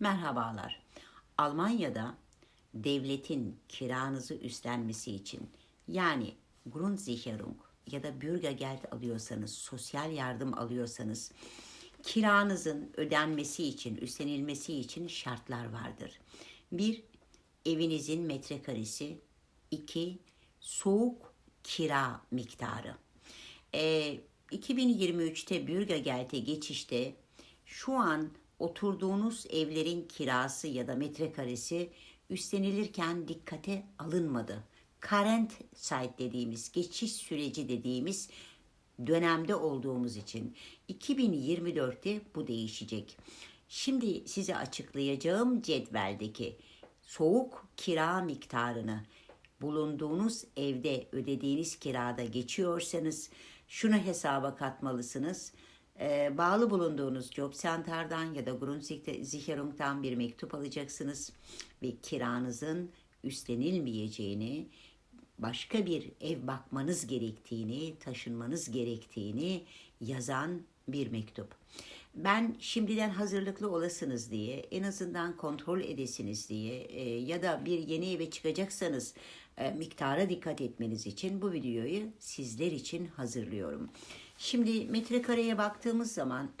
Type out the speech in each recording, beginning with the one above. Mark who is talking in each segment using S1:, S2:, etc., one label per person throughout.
S1: Merhabalar. Almanya'da devletin kiranızı üstlenmesi için yani Grundsicherung ya da Bürgergeld alıyorsanız, sosyal yardım alıyorsanız kiranızın ödenmesi için, üstlenilmesi için şartlar vardır. Bir, evinizin metrekaresi. iki soğuk kira miktarı. Ee, 2023'te Bürgergeld'e geçişte şu an oturduğunuz evlerin kirası ya da metrekaresi üstlenilirken dikkate alınmadı. Current site dediğimiz, geçiş süreci dediğimiz dönemde olduğumuz için 2024'te bu değişecek. Şimdi size açıklayacağım cetveldeki soğuk kira miktarını bulunduğunuz evde ödediğiniz kirada geçiyorsanız şunu hesaba katmalısınız. Ee, bağlı bulunduğunuz Job Center'dan ya da Grundsicherung'dan bir mektup alacaksınız ve kiranızın üstlenilmeyeceğini, başka bir ev bakmanız gerektiğini, taşınmanız gerektiğini yazan bir mektup. Ben şimdiden hazırlıklı olasınız diye, en azından kontrol edesiniz diye e, ya da bir yeni eve çıkacaksanız e, miktara dikkat etmeniz için bu videoyu sizler için hazırlıyorum. Şimdi metrekareye baktığımız zaman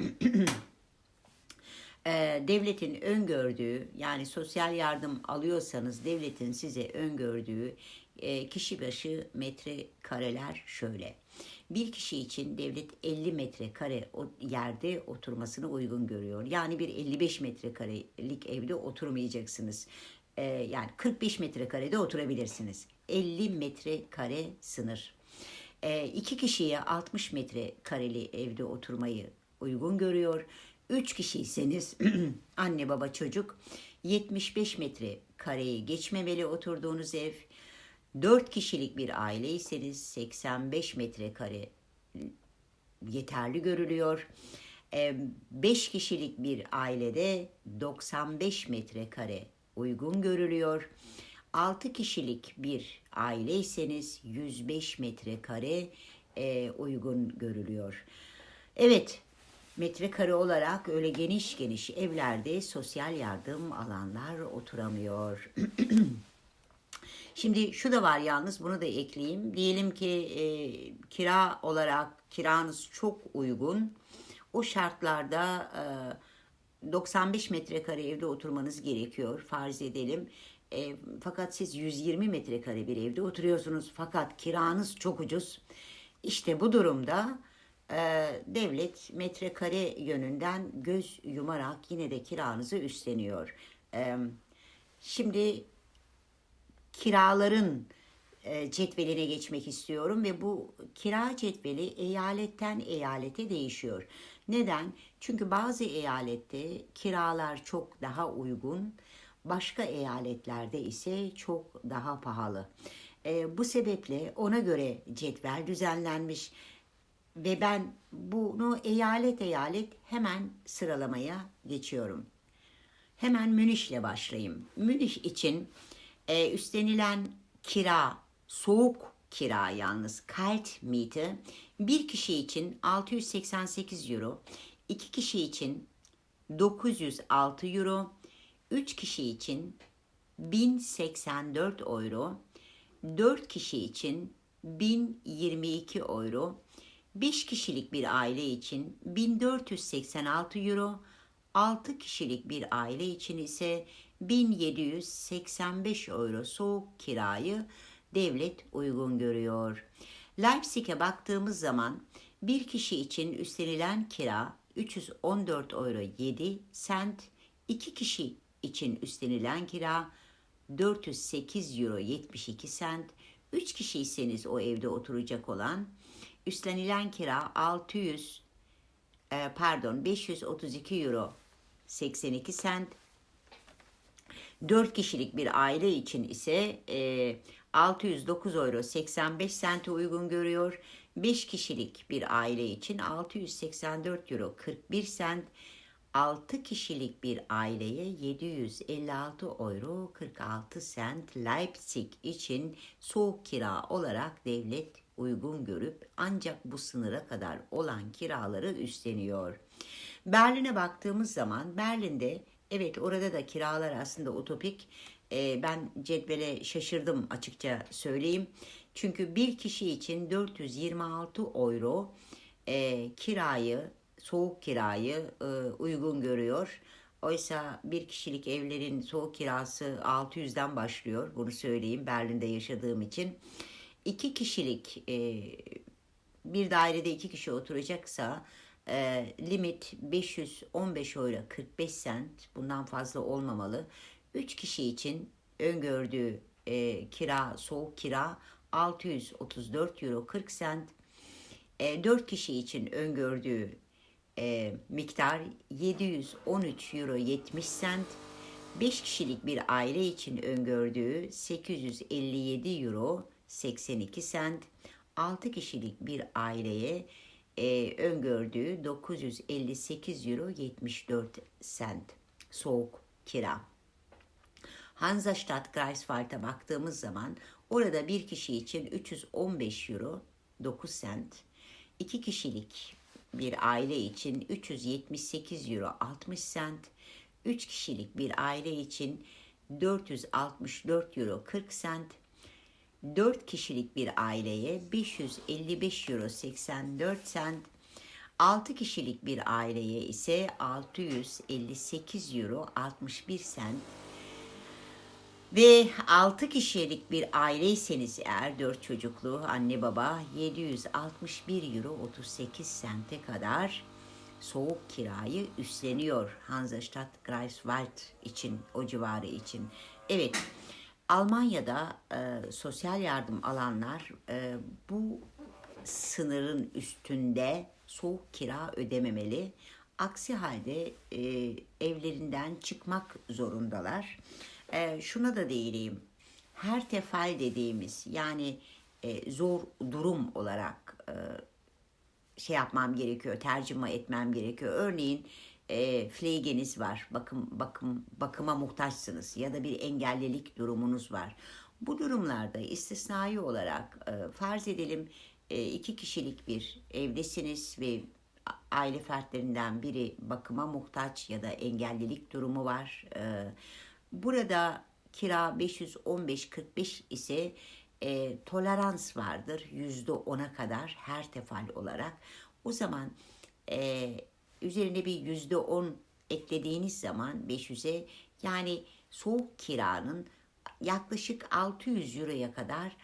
S1: e, devletin öngördüğü yani sosyal yardım alıyorsanız devletin size öngördüğü e, kişi başı metrekareler şöyle. Bir kişi için devlet 50 metrekare yerde oturmasını uygun görüyor. Yani bir 55 metrekarelik evde oturmayacaksınız. E, yani 45 metrekarede oturabilirsiniz. 50 metrekare sınır. E, iki kişiye 60 metrekareli evde oturmayı uygun görüyor. Üç kişiyseniz anne baba çocuk 75 metrekareyi geçmemeli oturduğunuz ev. 4 kişilik bir aileyseniz 85 metrekare yeterli görülüyor. 5 kişilik bir ailede 95 metrekare uygun görülüyor. 6 kişilik bir aileyseniz 105 metrekare e, uygun görülüyor. Evet, metrekare olarak öyle geniş geniş evlerde sosyal yardım alanlar oturamıyor. Şimdi şu da var yalnız bunu da ekleyeyim. Diyelim ki e, kira olarak kiranız çok uygun. O şartlarda e, 95 metrekare evde oturmanız gerekiyor farz edelim. E, fakat siz 120 metrekare bir evde oturuyorsunuz fakat kiranız çok ucuz. İşte bu durumda e, devlet metrekare yönünden göz yumarak yine de kiranızı üstleniyor. E, şimdi kiraların e, cetveline geçmek istiyorum ve bu kira cetveli eyaletten eyalete değişiyor. Neden? Çünkü bazı eyalette kiralar çok daha uygun, başka eyaletlerde ise çok daha pahalı. E, bu sebeple ona göre cetvel düzenlenmiş ve ben bunu eyalet eyalet hemen sıralamaya geçiyorum. Hemen Münih'le başlayayım. Münih için e, üstlenilen kira, soğuk kira yalnız kalt miete bir kişi için 688 euro, iki kişi için 906 euro, üç kişi için 1084 euro, dört kişi için 1022 euro, 5 kişilik bir aile için 1486 euro, 6 kişilik bir aile için ise 1785 euro soğuk kirayı devlet uygun görüyor. Leipzig'e baktığımız zaman bir kişi için üstlenilen kira 314 euro 7 sent, iki kişi için üstlenilen kira 408 euro 72 sent, 3 kişiyseniz o evde oturacak olan üstlenilen kira 600 e, pardon 532 euro 82 sent, 4 kişilik bir aile için ise e, 609 euro 85 sente uygun görüyor. 5 kişilik bir aile için 684 euro 41 sent. 6 kişilik bir aileye 756 euro 46 sent Leipzig için soğuk kira olarak devlet uygun görüp ancak bu sınıra kadar olan kiraları üstleniyor. Berlin'e baktığımız zaman Berlin'de Evet orada da kiralar aslında utopik. Ee, ben cetvele şaşırdım açıkça söyleyeyim. Çünkü bir kişi için 426 euro e, kirayı, soğuk kirayı e, uygun görüyor. Oysa bir kişilik evlerin soğuk kirası 600'den başlıyor. Bunu söyleyeyim Berlin'de yaşadığım için. İki kişilik e, bir dairede iki kişi oturacaksa e, limit 515 euro 45 sent bundan fazla olmamalı. 3 kişi için öngördüğü e, kira soğuk kira 634 euro 40 sent. E, 4 kişi için öngördüğü e, miktar 713 euro 70 sent. 5 kişilik bir aile için öngördüğü 857 euro 82 sent. 6 kişilik bir aileye e, öngördüğü 958 euro 74 sent soğuk kira. Hansastadt Greifswald'a baktığımız zaman orada bir kişi için 315 euro 9 sent, iki kişilik bir aile için 378 euro 60 sent, 3 kişilik bir aile için 464 euro 40 sent, 4 kişilik bir aileye 555 euro 84 sent, 6 kişilik bir aileye ise 658 euro 61 sent ve 6 kişilik bir aileyseniz eğer 4 çocuklu anne baba 761 euro 38 sente kadar soğuk kirayı üstleniyor Hansastadt Greifswald için o civarı için. Evet Almanya'da e, sosyal yardım alanlar e, bu sınırın üstünde soğuk kira ödememeli. Aksi halde e, evlerinden çıkmak zorundalar. E, şuna da değineyim. Her tefal dediğimiz yani e, zor durum olarak e, şey yapmam gerekiyor, tercüme etmem gerekiyor. Örneğin e, fleygeniz var, bakım bakım bakıma muhtaçsınız ya da bir engellilik durumunuz var. Bu durumlarda istisnai olarak e, farz edelim e, iki kişilik bir evdesiniz ve aile fertlerinden biri bakıma muhtaç ya da engellilik durumu var. E, burada kira 515-45 ise e, tolerans vardır yüzde ona kadar her tefal olarak. O zaman e, üzerine bir yüzde on eklediğiniz zaman 500'e yani soğuk kiranın yaklaşık 600 euroya kadar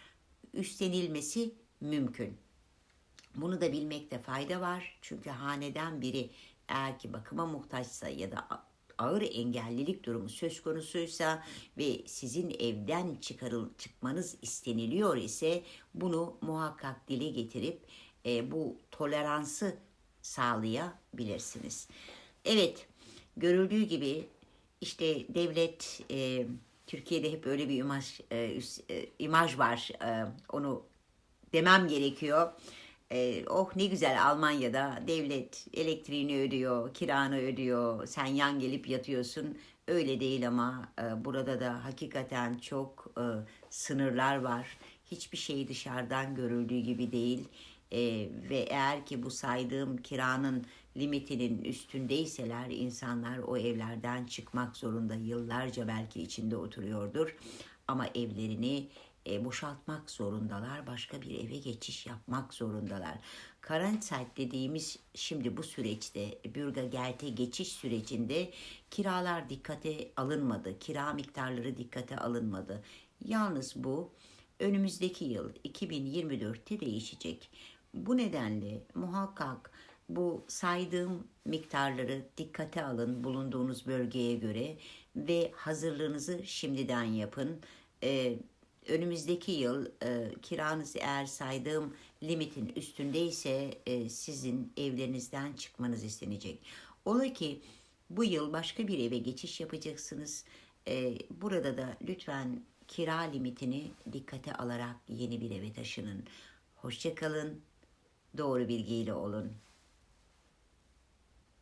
S1: üstlenilmesi mümkün. Bunu da bilmekte fayda var. Çünkü haneden biri eğer ki bakıma muhtaçsa ya da ağır engellilik durumu söz konusuysa ve sizin evden çıkarıl çıkmanız isteniliyor ise bunu muhakkak dile getirip e, bu toleransı sağlayabilirsiniz. Evet, görüldüğü gibi işte devlet e, Türkiye'de hep öyle bir imaj e, e, imaj var. E, onu demem gerekiyor. E, oh ne güzel Almanya'da devlet elektriğini ödüyor, kiranı ödüyor, sen yan gelip yatıyorsun. Öyle değil ama e, burada da hakikaten çok e, sınırlar var. Hiçbir şey dışarıdan görüldüğü gibi değil. Ve eğer ki bu saydığım kiranın limitinin üstündeyseler insanlar o evlerden çıkmak zorunda yıllarca belki içinde oturuyordur. Ama evlerini e, boşaltmak zorundalar. Başka bir eve geçiş yapmak zorundalar. Karantzeit dediğimiz şimdi bu süreçte Bürgergeld'e geçiş sürecinde kiralar dikkate alınmadı. Kira miktarları dikkate alınmadı. Yalnız bu önümüzdeki yıl 2024'te değişecek. Bu nedenle muhakkak bu saydığım miktarları dikkate alın bulunduğunuz bölgeye göre ve hazırlığınızı şimdiden yapın. Ee, önümüzdeki yıl e, kiranız eğer saydığım limitin üstündeyse e, sizin evlerinizden çıkmanız istenecek. Ola ki bu yıl başka bir eve geçiş yapacaksınız. E, burada da lütfen kira limitini dikkate alarak yeni bir eve taşının. Hoşçakalın, doğru bilgiyle olun.